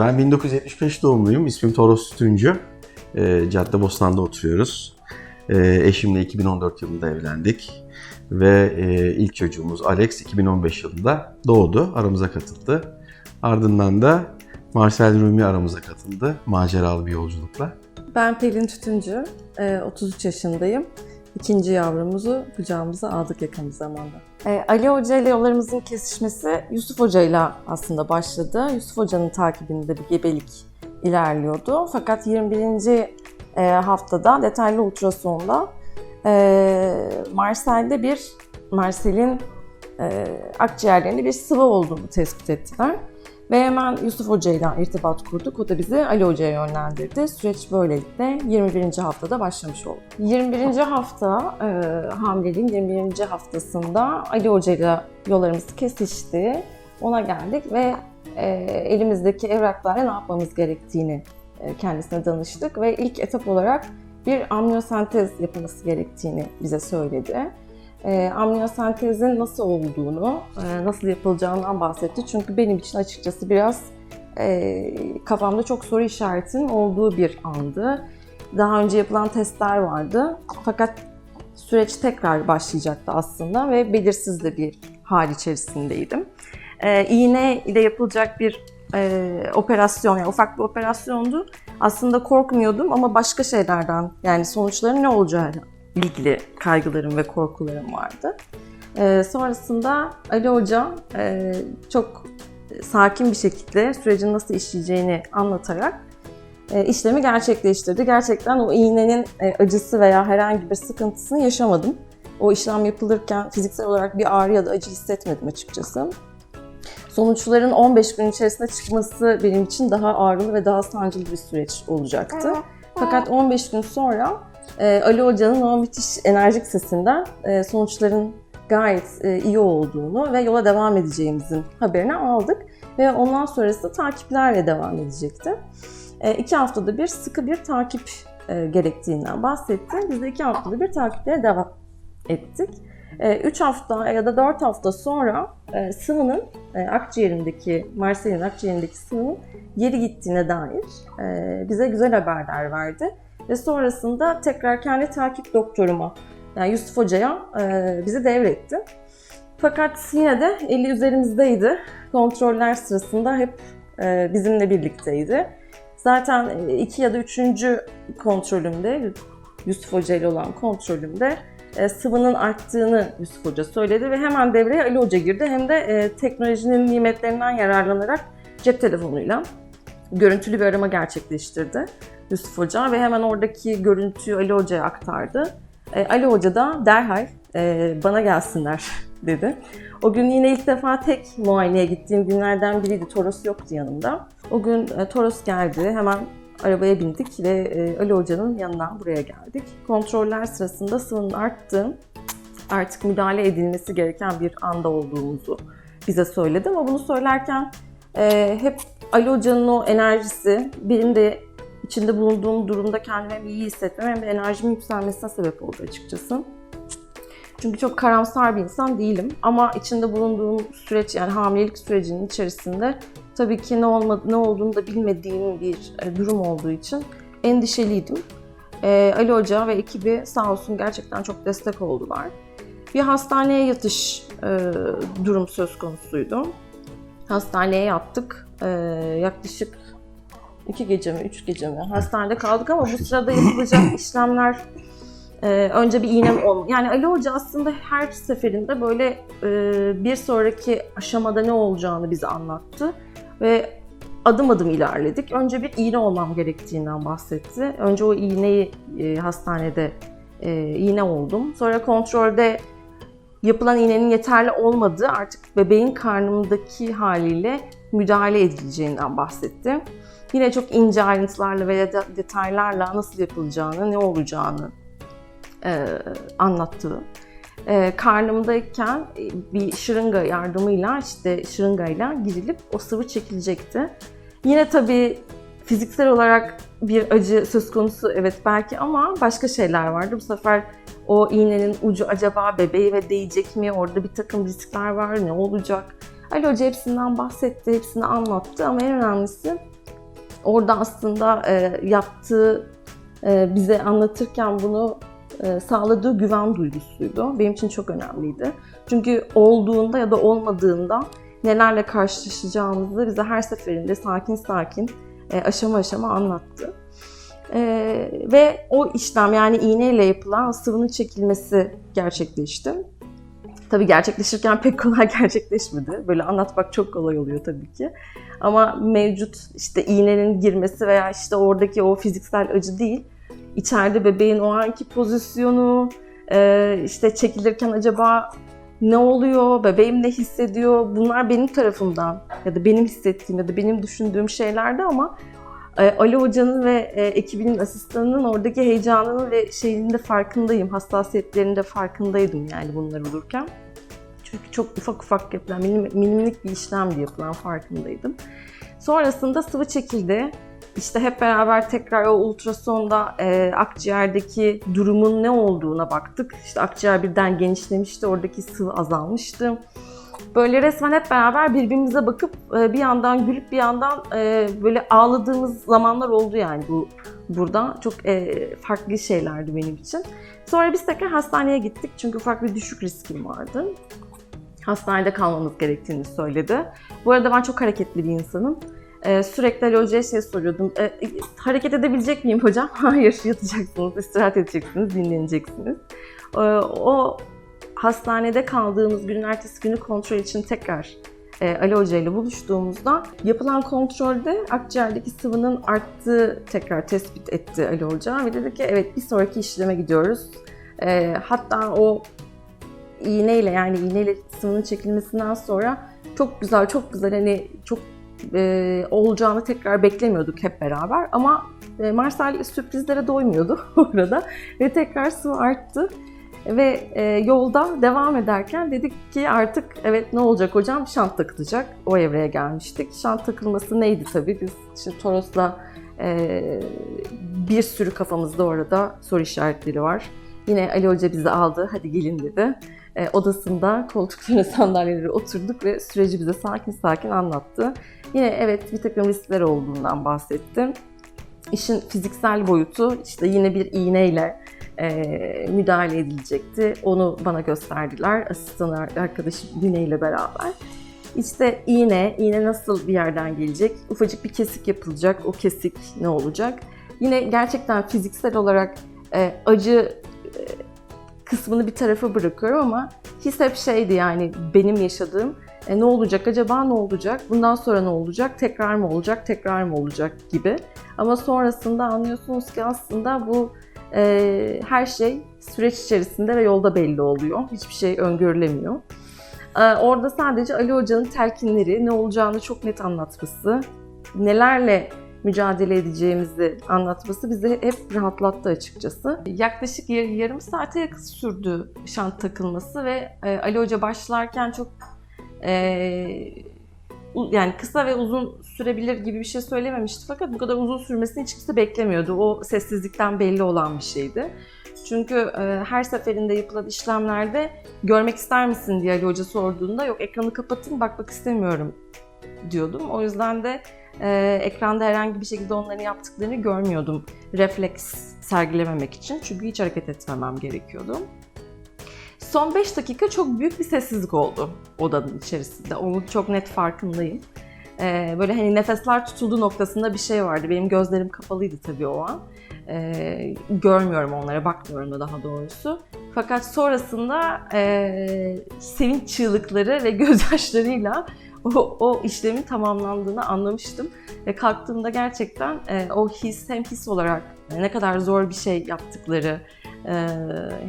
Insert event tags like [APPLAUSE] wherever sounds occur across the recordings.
Ben 1975 doğumluyum. İsmim Toros Tütüncü. E, Caddebostan'da oturuyoruz. E, eşimle 2014 yılında evlendik. Ve e, ilk çocuğumuz Alex 2015 yılında doğdu. Aramıza katıldı. Ardından da Marcel Rumi aramıza katıldı. Maceralı bir yolculukla. Ben Pelin Tütüncü, e, 33 yaşındayım. İkinci yavrumuzu kucağımıza aldık yakın bir zamanda. E, Ali Hoca ile yollarımızın kesişmesi Yusuf Hoca ile aslında başladı. Yusuf Hoca'nın takibinde bir gebelik ilerliyordu. Fakat 21. e, haftada detaylı ultrasonda e, Marcel'de bir, Marcel'in e, akciğerlerinde bir sıvı olduğunu tespit ettiler. Ve hemen Yusuf Hoca ile irtibat kurduk. O da bizi Ali Hoca'ya yönlendirdi. Süreç böylelikle 21. haftada başlamış oldu. 21. hafta, e, hamileliğin 21. haftasında Ali Hoca ile yollarımız kesişti. Ona geldik ve e, elimizdeki evraklarla ne yapmamız gerektiğini e, kendisine danıştık. Ve ilk etap olarak bir amniyosentez yapılması gerektiğini bize söyledi e, amniyosentezin nasıl olduğunu, e, nasıl yapılacağından bahsetti. Çünkü benim için açıkçası biraz e, kafamda çok soru işaretinin olduğu bir andı. Daha önce yapılan testler vardı. Fakat süreç tekrar başlayacaktı aslında ve belirsiz de bir hal içerisindeydim. E, iğne ile yapılacak bir e, operasyon, yani ufak bir operasyondu. Aslında korkmuyordum ama başka şeylerden, yani sonuçların ne olacağı ilgili kaygılarım ve korkularım vardı. Ee, sonrasında Ali Hoca e, çok sakin bir şekilde sürecin nasıl işleyeceğini anlatarak e, işlemi gerçekleştirdi. Gerçekten o iğnenin e, acısı veya herhangi bir sıkıntısını yaşamadım. O işlem yapılırken fiziksel olarak bir ağrı ya da acı hissetmedim açıkçası. Sonuçların 15 gün içerisinde çıkması benim için daha ağrılı ve daha sancılı bir süreç olacaktı. Fakat 15 gün sonra e, Ali Hoca'nın o müthiş enerjik sesinden e, sonuçların gayet e, iyi olduğunu ve yola devam edeceğimizin haberini aldık. Ve ondan sonrası takiplerle devam edecekti. E, iki haftada bir sıkı bir takip gerektiğinden bahsetti. Biz de iki haftada bir takiplere devam ettik. 3 hafta ya da 4 hafta sonra sıvının akciğerindeki, Marcel'in akciğerindeki sıvının geri gittiğine dair bize güzel haberler verdi. Ve sonrasında tekrar kendi takip doktoruma, yani Yusuf Hoca'ya e, bizi devretti. Fakat yine de eli üzerimizdeydi. Kontroller sırasında hep e, bizimle birlikteydi. Zaten e, iki ya da üçüncü kontrolümde, Yusuf Hoca ile olan kontrolümde e, sıvının arttığını Yusuf Hoca söyledi ve hemen devreye Ali Hoca girdi. Hem de e, teknolojinin nimetlerinden yararlanarak cep telefonuyla görüntülü bir arama gerçekleştirdi Yusuf Hoca ve hemen oradaki görüntüyü Ali Hoca'ya aktardı. E, Ali Hoca da derhal e, bana gelsinler [LAUGHS] dedi. O gün yine ilk defa tek muayeneye gittiğim günlerden biriydi. Toros yoktu yanımda. O gün e, Toros geldi. Hemen arabaya bindik ve e, Ali Hoca'nın yanından buraya geldik. Kontroller sırasında sıvının arttı. Artık müdahale edilmesi gereken bir anda olduğumuzu bize söyledi ama bunu söylerken e, hep Ali Hoca'nın o enerjisi benim de içinde bulunduğum durumda kendimi iyi hissetmem hem de enerjimin yükselmesine sebep oldu açıkçası. Çünkü çok karamsar bir insan değilim ama içinde bulunduğum süreç yani hamilelik sürecinin içerisinde tabii ki ne olmadı ne olduğunu da bilmediğim bir e, durum olduğu için endişeliydim. Ee, Ali Hoca ve ekibi sağ olsun gerçekten çok destek oldular. Bir hastaneye yatış e, durum söz konusuydu. Hastaneye yattık. E, yaklaşık iki gece mi, üç gece mi hastanede kaldık ama bu sırada yapılacak [LAUGHS] işlemler e, önce bir iğnem olma. Yani Ali Hoca aslında her seferinde böyle e, bir sonraki aşamada ne olacağını bize anlattı ve adım adım ilerledik. Önce bir iğne olmam gerektiğinden bahsetti. Önce o iğneyi e, hastanede e, iğne oldum. Sonra kontrolde yapılan iğnenin yeterli olmadığı artık bebeğin karnımdaki haliyle müdahale edileceğinden bahsetti. Yine çok ince ayrıntılarla ve detaylarla nasıl yapılacağını, ne olacağını e, anlattı. E, karnımdayken bir şırınga yardımıyla işte şırıngayla girilip o sıvı çekilecekti. Yine tabii fiziksel olarak bir acı söz konusu evet belki ama başka şeyler vardı. Bu sefer o iğnenin ucu acaba bebeği ve değecek mi? Orada bir takım riskler var. Ne olacak? Ali Hoca hepsinden bahsetti, hepsini anlattı ama en önemlisi Orada aslında e, yaptığı, e, bize anlatırken bunu e, sağladığı güven duygusuydu. Benim için çok önemliydi. Çünkü olduğunda ya da olmadığında nelerle karşılaşacağımızı bize her seferinde sakin sakin e, aşama aşama anlattı. E, ve o işlem yani iğneyle yapılan sıvının çekilmesi gerçekleşti. Tabii gerçekleşirken pek kolay [LAUGHS] gerçekleşmedi. Böyle anlatmak çok kolay oluyor tabii ki. Ama mevcut işte iğnenin girmesi veya işte oradaki o fiziksel acı değil. İçeride bebeğin o anki pozisyonu, e, işte çekilirken acaba ne oluyor, bebeğim ne hissediyor bunlar benim tarafımdan ya da benim hissettiğim ya da benim düşündüğüm şeylerdi ama Ali Hoca'nın ve e, ekibinin asistanının oradaki heyecanının ve şeyinin de farkındayım, hassasiyetlerinin de farkındaydım yani bunlar olurken. Çünkü çok ufak ufak yapılan, minim, minimlik bir işlemdi yapılan farkındaydım. Sonrasında sıvı çekildi. İşte hep beraber tekrar o ultrasonda e, akciğerdeki durumun ne olduğuna baktık. İşte akciğer birden genişlemişti, oradaki sıvı azalmıştı. Böyle resmen hep beraber birbirimize bakıp e, bir yandan gülüp bir yandan e, böyle ağladığımız zamanlar oldu yani bu burada. Çok e, farklı şeylerdi benim için. Sonra biz tekrar hastaneye gittik çünkü ufak bir düşük riskim vardı. Hastanede kalmamız gerektiğini söyledi. Bu arada ben çok hareketli bir insanım. Ee, sürekli Hoca'ya şey soruyordum. "E, hareket edebilecek miyim hocam? [LAUGHS] Hayır, yatacaksınız, istirahat edeceksiniz, dinleneceksiniz. Ee, o hastanede kaldığımız günün ertesi günü kontrol için tekrar e, Ali Hoca ile buluştuğumuzda yapılan kontrolde akciğerdeki sıvının arttığı tekrar tespit etti Ali Hoca ve dedi ki evet bir sonraki işleme gidiyoruz. E, hatta o iğneyle yani iğneyle sıvının çekilmesinden sonra çok güzel çok güzel hani çok e, olacağını tekrar beklemiyorduk hep beraber ama e, Marcel sürprizlere doymuyordu orada [LAUGHS] ve tekrar sıvı arttı ve e, yolda devam ederken dedik ki artık evet ne olacak hocam? Şant takılacak. O evreye gelmiştik. Şant takılması neydi tabii? Biz şimdi Toros'la e, bir sürü kafamızda orada soru işaretleri var. Yine Ali Hoca bizi aldı hadi gelin dedi. E, odasında koltuklara [LAUGHS] sandalyeleri oturduk ve süreci bize sakin sakin anlattı. Yine evet bir takım riskler olduğundan bahsettim. İşin fiziksel boyutu işte yine bir iğneyle e, müdahale edilecekti. Onu bana gösterdiler. Asistan arkadaşım Güney ile beraber. İşte iğne, iğne nasıl bir yerden gelecek? Ufacık bir kesik yapılacak. O kesik ne olacak? Yine gerçekten fiziksel olarak e, acı e, kısmını bir tarafa bırakıyorum ama his hep şeydi yani benim yaşadığım e, ne olacak acaba ne olacak bundan sonra ne olacak tekrar mı olacak tekrar mı olacak gibi ama sonrasında anlıyorsunuz ki aslında bu e, her şey süreç içerisinde ve yolda belli oluyor hiçbir şey öngörülemiyor. E, orada sadece Ali Hoca'nın telkinleri ne olacağını çok net anlatması nelerle mücadele edeceğimizi anlatması bizi hep rahatlattı açıkçası. Yaklaşık yar- yarım saate yakın sürdü şant takılması ve e, Ali Hoca başlarken çok e, yani kısa ve uzun sürebilir gibi bir şey söylememişti fakat bu kadar uzun sürmesini hiç kimse beklemiyordu. O sessizlikten belli olan bir şeydi. Çünkü e, her seferinde yapılan işlemlerde görmek ister misin diye Hoca sorduğunda yok ekranı kapatın bakmak istemiyorum diyordum. O yüzden de e, ekranda herhangi bir şekilde onların yaptıklarını görmüyordum. Refleks sergilememek için. Çünkü hiç hareket etmemem gerekiyordu. Son 5 dakika çok büyük bir sessizlik oldu odanın içerisinde. Onun çok net farkındayım. E, böyle hani nefesler tutuldu noktasında bir şey vardı. Benim gözlerim kapalıydı tabii o an. E, görmüyorum onlara, bakmıyorum da daha doğrusu. Fakat sonrasında e, sevinç çığlıkları ve [LAUGHS] gözyaşlarıyla o, o işlemin tamamlandığını anlamıştım. Ve kalktığımda gerçekten e, o his hem his olarak ne kadar zor bir şey yaptıkları,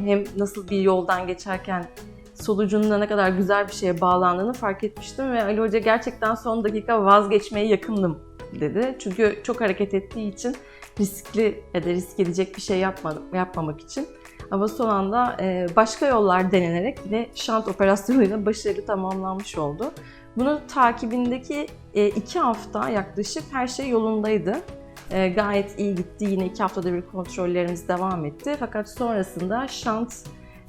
hem nasıl bir yoldan geçerken sonucunun da ne kadar güzel bir şeye bağlandığını fark etmiştim. Ve Ali Hoca gerçekten son dakika vazgeçmeye yakındım dedi. Çünkü çok hareket ettiği için riskli ya da risk edecek bir şey yapmadım, yapmamak için. Ama son anda e, başka yollar denenerek yine şant operasyonuyla başarılı tamamlanmış oldu. Bunun takibindeki e, iki hafta yaklaşık her şey yolundaydı. E, gayet iyi gitti. Yine iki haftada bir kontrollerimiz devam etti. Fakat sonrasında şant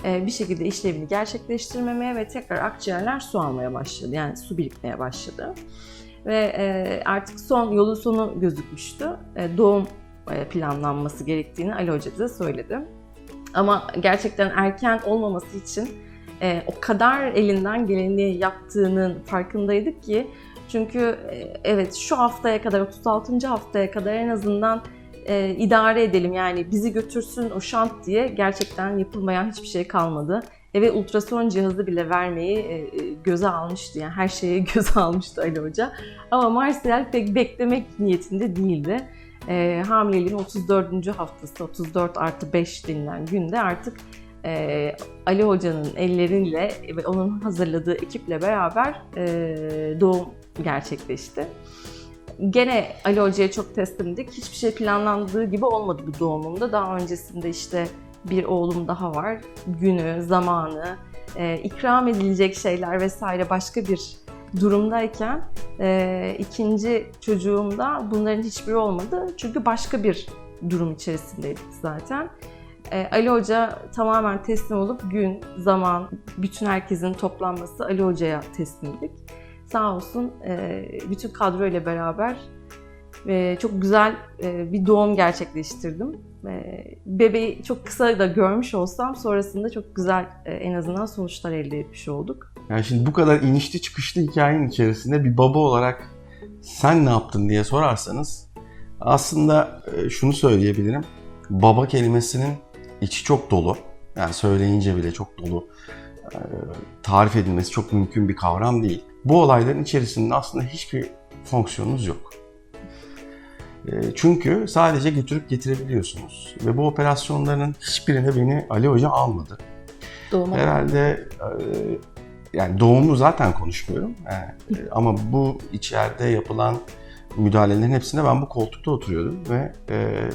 e, bir şekilde işlevini gerçekleştirmemeye ve tekrar akciğerler su almaya başladı. Yani su birikmeye başladı. ve e, artık son yolun sonu gözükmüştü. Doğum planlanması gerektiğini Ali Hoca bize söyledi. Ama gerçekten erken olmaması için o kadar elinden geleni yaptığının farkındaydık ki çünkü e, evet şu haftaya kadar 36. haftaya kadar en azından e, idare edelim yani bizi götürsün o şant diye gerçekten yapılmayan hiçbir şey kalmadı. Eve ultrason cihazı bile vermeyi e, e, göze almıştı yani her şeye [LAUGHS] göze almıştı Ali Hoca. Ama Marcel pek beklemek niyetinde değildi. E, hamileliğin 34. haftası 34 artı 5 denilen günde artık e, Ali Hoca'nın elleriyle ve onun hazırladığı ekiple beraber e, doğum gerçekleşti. Gene Ali Hoca'ya çok teslimdik. Hiçbir şey planlandığı gibi olmadı bu doğumumda. Daha öncesinde işte bir oğlum daha var. Günü, zamanı, e, ikram edilecek şeyler vesaire başka bir durumdayken e, ikinci çocuğumda bunların hiçbiri olmadı. Çünkü başka bir durum içerisindeydik zaten. E, Ali Hoca tamamen teslim olup gün, zaman, bütün herkesin toplanması Ali Hoca'ya teslimdik. Sağ olsun e, bütün kadro ile beraber e, çok güzel e, bir doğum gerçekleştirdim. Bebeği çok kısa da görmüş olsam sonrasında çok güzel en azından sonuçlar elde etmiş olduk. Yani şimdi bu kadar inişli çıkışlı hikayenin içerisinde bir baba olarak sen ne yaptın diye sorarsanız aslında şunu söyleyebilirim. Baba kelimesinin içi çok dolu. Yani söyleyince bile çok dolu. Tarif edilmesi çok mümkün bir kavram değil. Bu olayların içerisinde aslında hiçbir fonksiyonunuz yok. E, Çünkü sadece götürüp getirebiliyorsunuz. Ve bu operasyonların hiçbirine beni Ali Hoca almadı. Doğuma Herhalde e, yani doğumu zaten konuşmuyorum. Yani, e, ama bu içeride yapılan müdahalelerin hepsinde ben bu koltukta oturuyordum ve e,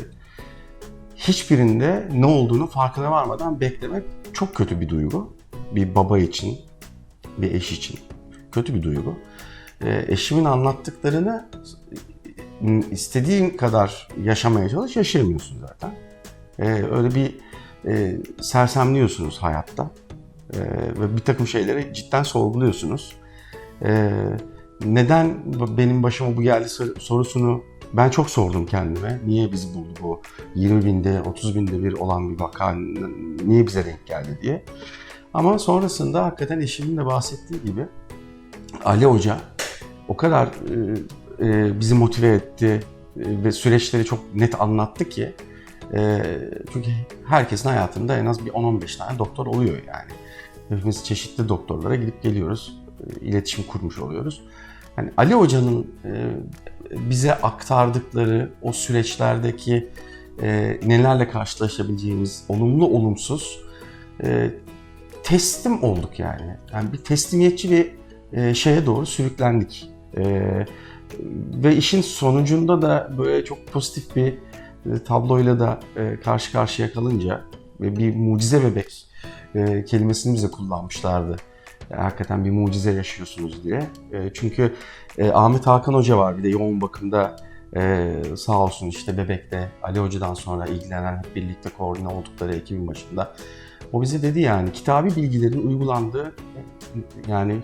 hiçbirinde ne olduğunu farkına varmadan beklemek çok kötü bir duygu. Bir baba için, bir eş için kötü bir duygu. E, eşimin anlattıklarını istediğin kadar yaşamaya çalış, yaşayamıyorsun zaten. E, öyle bir e, sersemliyorsunuz hayatta. E, ve bir takım şeyleri cidden sorguluyorsunuz. E, neden benim başıma bu geldi sor- sorusunu ben çok sordum kendime. Niye biz buldu bu 20 binde, 30 binde bir olan bir vaka niye bize denk geldi diye. Ama sonrasında hakikaten eşimin de bahsettiği gibi Ali Hoca o kadar e, e, bizi motive etti e, ve süreçleri çok net anlattı ki e, çünkü herkesin hayatında en az bir 10-15 tane doktor oluyor yani. Hepimiz çeşitli doktorlara gidip geliyoruz, e, iletişim kurmuş oluyoruz. Yani Ali Hoca'nın e, bize aktardıkları o süreçlerdeki e, nelerle karşılaşabileceğimiz olumlu olumsuz e, teslim olduk yani. Yani bir teslimiyetçi bir e, şeye doğru sürüklendik. E, ve işin sonucunda da böyle çok pozitif bir e, tabloyla da e, karşı karşıya kalınca ve bir mucize bebek e, kelimesini bize kullanmışlardı. Yani hakikaten bir mucize yaşıyorsunuz diye. E, çünkü e, Ahmet Hakan Hoca var bir de yoğun bakımda e, sağ olsun işte bebekte Ali Hoca'dan sonra ilgilenen birlikte koordine oldukları ekibin başında. O bize dedi yani kitabi bilgilerin uygulandığı yani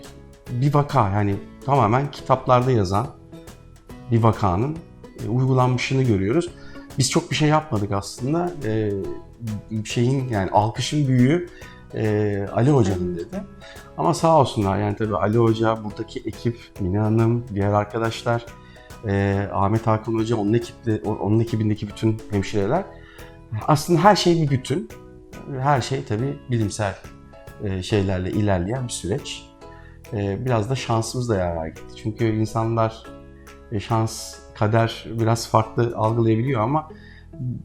bir vaka yani tamamen kitaplarda yazan bir vakanın e, uygulanmışını görüyoruz. Biz çok bir şey yapmadık aslında. E, şeyin yani alkışın büyüğü e, Ali Hoca'nın dedi. Ama sağ olsunlar yani tabii Ali Hoca, buradaki ekip, Mine Hanım, diğer arkadaşlar, e, Ahmet Hakan Hoca, onun ekiple, onun ekibindeki bütün hemşireler. Aslında her şey bir bütün. Her şey tabii bilimsel e, şeylerle ilerleyen bir süreç. E, biraz da şansımız da yaver gitti. Çünkü insanlar e, şans, kader biraz farklı algılayabiliyor ama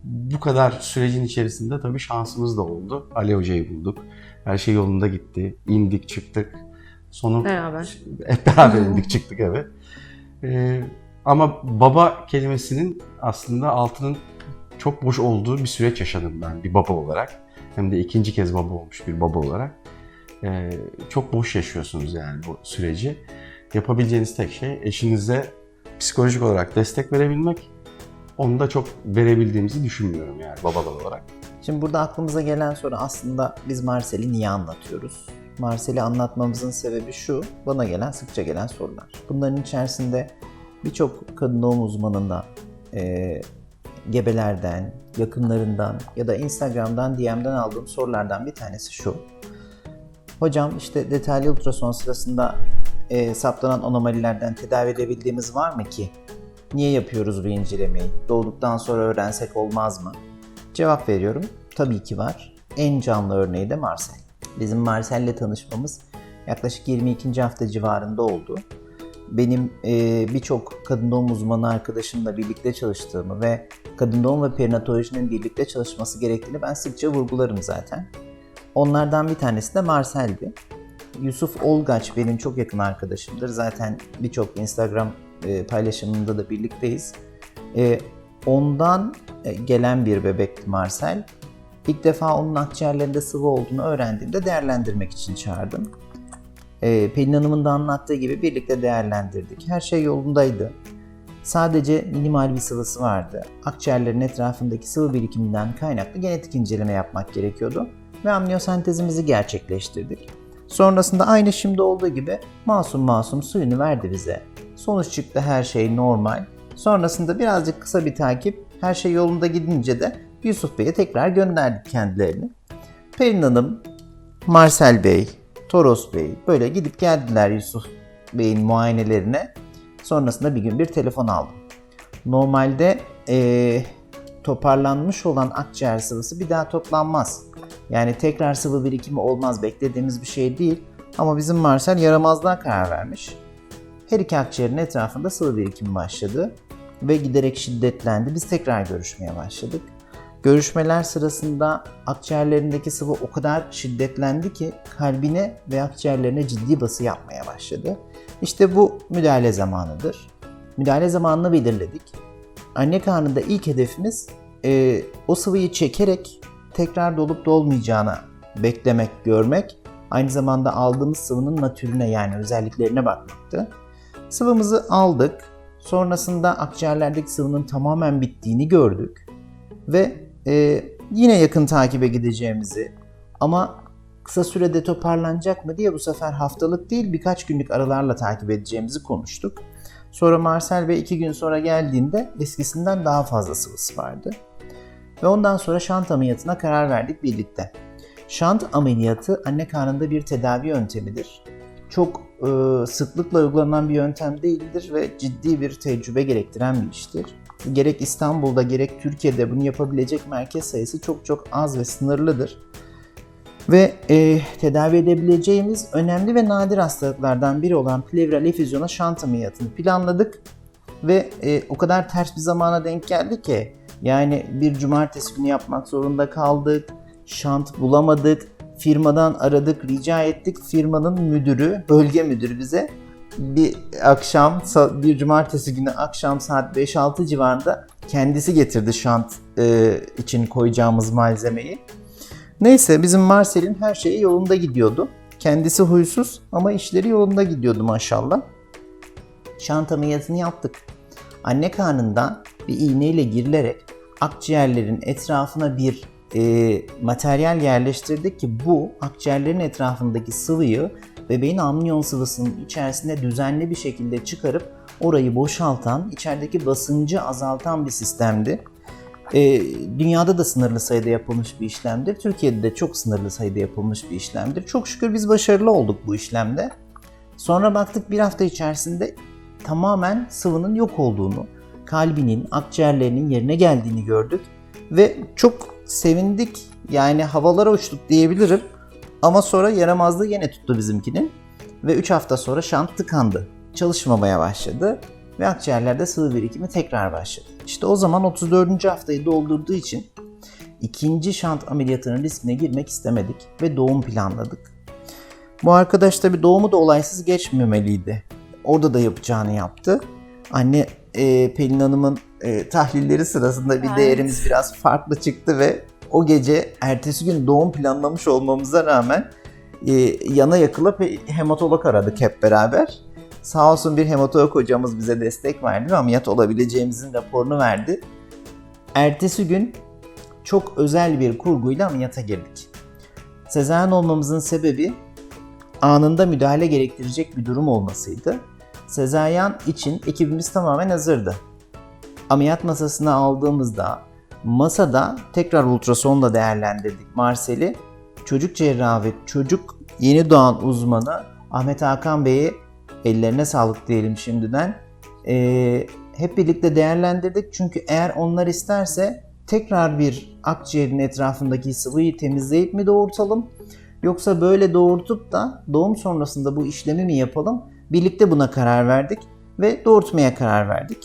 bu kadar sürecin içerisinde tabii şansımız da oldu. Ali Hoca'yı bulduk. Her şey yolunda gitti. İndik, çıktık. Sonu beraber. [LAUGHS] hep beraber indik, çıktık evet. Ee, ama baba kelimesinin aslında altının çok boş olduğu bir süreç yaşadım ben bir baba olarak. Hem de ikinci kez baba olmuş bir baba olarak. Ee, çok boş yaşıyorsunuz yani bu süreci. Yapabileceğiniz tek şey eşinize psikolojik olarak destek verebilmek. Onu da çok verebildiğimizi düşünmüyorum yani babalar olarak. Şimdi burada aklımıza gelen soru aslında biz Marsel'i niye anlatıyoruz? Marsel'i anlatmamızın sebebi şu, bana gelen sıkça gelen sorular. Bunların içerisinde birçok kadın doğum uzmanından, e, gebelerden, yakınlarından ya da Instagram'dan DM'den aldığım sorulardan bir tanesi şu. Hocam işte detaylı ultrason sırasında e, saptanan anomalilerden tedavi edebildiğimiz var mı ki? Niye yapıyoruz bu incelemeyi? Doğduktan sonra öğrensek olmaz mı? Cevap veriyorum. Tabii ki var. En canlı örneği de Marcel. Bizim Marcel'le tanışmamız yaklaşık 22. hafta civarında oldu. Benim e, birçok kadın doğum uzmanı arkadaşımla birlikte çalıştığımı ve kadın doğum ve perinatolojinin birlikte çalışması gerektiğini ben sıkça vurgularım zaten. Onlardan bir tanesi de Marcel'di. Yusuf Olgaç benim çok yakın arkadaşımdır. Zaten birçok Instagram e, paylaşımında da birlikteyiz. E, ondan e, gelen bir bebekti Marcel. İlk defa onun akciğerlerinde sıvı olduğunu öğrendiğimde değerlendirmek için çağırdım. E, Pelin Hanım'ın da anlattığı gibi birlikte değerlendirdik. Her şey yolundaydı. Sadece minimal bir sıvısı vardı. Akciğerlerin etrafındaki sıvı birikiminden kaynaklı genetik inceleme yapmak gerekiyordu ve amniyosentezimizi gerçekleştirdik. Sonrasında aynı şimdi olduğu gibi masum masum suyunu verdi bize. Sonuç çıktı her şey normal. Sonrasında birazcık kısa bir takip, her şey yolunda gidince de Yusuf Bey'e tekrar gönderdik kendilerini. Pelin Hanım, Marcel Bey, Toros Bey böyle gidip geldiler Yusuf Bey'in muayenelerine. Sonrasında bir gün bir telefon aldım. Normalde eee, toparlanmış olan akciğer sıvısı bir daha toplanmaz. Yani tekrar sıvı birikimi olmaz beklediğimiz bir şey değil. Ama bizim Marcel yaramazlığa karar vermiş. Her iki akciğerin etrafında sıvı birikimi başladı ve giderek şiddetlendi. Biz tekrar görüşmeye başladık. Görüşmeler sırasında akciğerlerindeki sıvı o kadar şiddetlendi ki kalbine ve akciğerlerine ciddi bası yapmaya başladı. İşte bu müdahale zamanıdır. Müdahale zamanını belirledik. Anne karnında ilk hedefimiz e, o sıvıyı çekerek tekrar dolup dolmayacağını beklemek, görmek. Aynı zamanda aldığımız sıvının natürüne yani özelliklerine bakmaktı. Sıvımızı aldık. Sonrasında akciğerlerdeki sıvının tamamen bittiğini gördük. Ve e, yine yakın takibe gideceğimizi ama kısa sürede toparlanacak mı diye bu sefer haftalık değil birkaç günlük aralarla takip edeceğimizi konuştuk. Sonra Marcel Bey iki gün sonra geldiğinde eskisinden daha fazla sıvısı vardı. Ve ondan sonra şant ameliyatına karar verdik birlikte. Şant ameliyatı anne karnında bir tedavi yöntemidir. Çok e, sıklıkla uygulanan bir yöntem değildir ve ciddi bir tecrübe gerektiren bir iştir. Gerek İstanbul'da gerek Türkiye'de bunu yapabilecek merkez sayısı çok çok az ve sınırlıdır. Ve e, tedavi edebileceğimiz önemli ve nadir hastalıklardan biri olan plevral efüzyona şant ameliyatını planladık. Ve e, o kadar ters bir zamana denk geldi ki yani bir cumartesi günü yapmak zorunda kaldık. Şant bulamadık. Firmadan aradık, rica ettik. Firmanın müdürü, bölge müdürü bize bir akşam, bir cumartesi günü akşam saat 5-6 civarında kendisi getirdi şant e, için koyacağımız malzemeyi. Neyse bizim Marcel'in her şeyi yolunda gidiyordu. Kendisi huysuz ama işleri yolunda gidiyordu maşallah. Şant ameliyatını yaptık. Anne karnından bir iğneyle girilerek akciğerlerin etrafına bir e, materyal yerleştirdik ki bu akciğerlerin etrafındaki sıvıyı bebeğin amniyon sıvısının içerisinde düzenli bir şekilde çıkarıp orayı boşaltan, içerideki basıncı azaltan bir sistemdi. E, dünyada da sınırlı sayıda yapılmış bir işlemdir. Türkiye'de de çok sınırlı sayıda yapılmış bir işlemdir. Çok şükür biz başarılı olduk bu işlemde. Sonra baktık bir hafta içerisinde tamamen sıvının yok olduğunu, kalbinin, akciğerlerinin yerine geldiğini gördük. Ve çok sevindik. Yani havalara uçtuk diyebilirim. Ama sonra yaramazlığı yine tuttu bizimkinin. Ve 3 hafta sonra şant tıkandı. Çalışmamaya başladı. Ve akciğerlerde sıvı birikimi tekrar başladı. İşte o zaman 34. haftayı doldurduğu için ikinci şant ameliyatının riskine girmek istemedik ve doğum planladık. Bu arkadaş tabi doğumu da olaysız geçmemeliydi. Orada da yapacağını yaptı. Anne e, Pelin Hanım'ın e, tahlilleri sırasında bir Evet. değerimiz biraz farklı çıktı ve o gece ertesi gün doğum planlamış olmamıza rağmen e, yana yakıla pe- hematolog aradık hep beraber. Sağ olsun bir hematolog hocamız bize destek verdi ve ameliyat olabileceğimizin raporunu verdi. Ertesi gün çok özel bir kurguyla ameliyata girdik. Sezaryen olmamızın sebebi anında müdahale gerektirecek bir durum olmasıydı. Sezaryen için ekibimiz tamamen hazırdı. Ameliyat masasına aldığımızda masada tekrar ultrasonla değerlendirdik Marsel'i. Çocuk cerrahı ve çocuk yeni doğan uzmanı Ahmet Hakan Bey'i ellerine sağlık diyelim şimdiden. Ee, hep birlikte değerlendirdik çünkü eğer onlar isterse tekrar bir akciğerin etrafındaki sıvıyı temizleyip mi doğurtalım yoksa böyle doğurtup da doğum sonrasında bu işlemi mi yapalım? Birlikte buna karar verdik ve doğurtmaya karar verdik.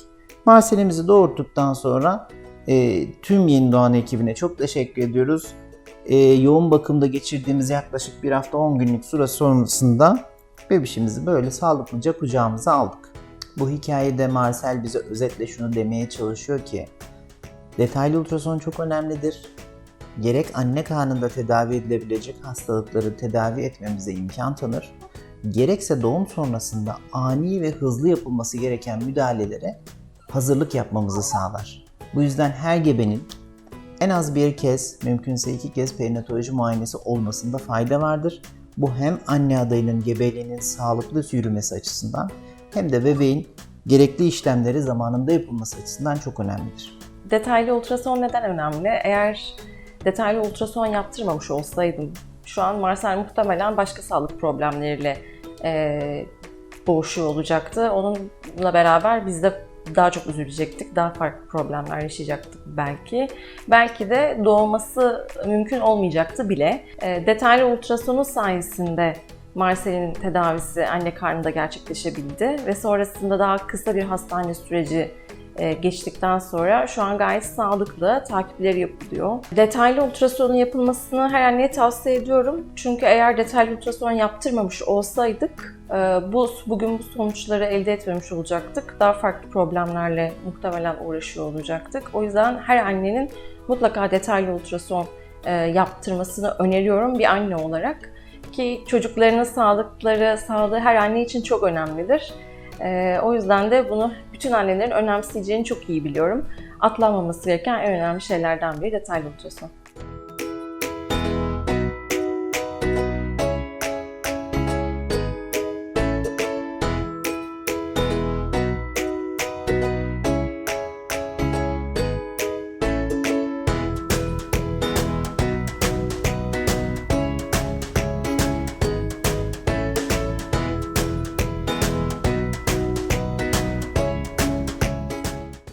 Marsel'imizi doğurttuktan sonra e, tüm yeni doğan ekibine çok teşekkür ediyoruz. E, yoğun bakımda geçirdiğimiz yaklaşık bir hafta 10 günlük süre sonrasında bebişimizi böyle sağlıklıca kucağımıza aldık. Bu hikayede Marcel bize özetle şunu demeye çalışıyor ki detaylı ultrason çok önemlidir. Gerek anne karnında tedavi edilebilecek hastalıkları tedavi etmemize imkan tanır. Gerekse doğum sonrasında ani ve hızlı yapılması gereken müdahalelere hazırlık yapmamızı sağlar. Bu yüzden her gebenin en az bir kez, mümkünse iki kez perinatoloji muayenesi olmasında fayda vardır. Bu hem anne adayının gebeliğinin sağlıklı yürümesi açısından hem de bebeğin gerekli işlemleri zamanında yapılması açısından çok önemlidir. Detaylı ultrason neden önemli? Eğer detaylı ultrason yaptırmamış olsaydım şu an Marcel muhtemelen başka sağlık problemleriyle e, boğuşuyor olacaktı. Onunla beraber biz de daha çok üzülecektik, daha farklı problemler yaşayacaktık belki. Belki de doğması mümkün olmayacaktı bile. E, detaylı ultrasonu sayesinde Marcel'in tedavisi anne karnında gerçekleşebildi ve sonrasında daha kısa bir hastane süreci geçtikten sonra şu an gayet sağlıklı takipleri yapılıyor. Detaylı ultrasonun yapılmasını her anneye tavsiye ediyorum. Çünkü eğer detaylı ultrason yaptırmamış olsaydık e, bu bugün bu sonuçları elde etmemiş olacaktık. Daha farklı problemlerle muhtemelen uğraşıyor olacaktık. O yüzden her annenin mutlaka detaylı ultrason e, yaptırmasını öneriyorum bir anne olarak. Ki çocuklarının sağlıkları, sağlığı her anne için çok önemlidir. O yüzden de bunu bütün annelerin önemseyeceğini çok iyi biliyorum. Atlanmaması gereken en önemli şeylerden biri detaylı ultrason.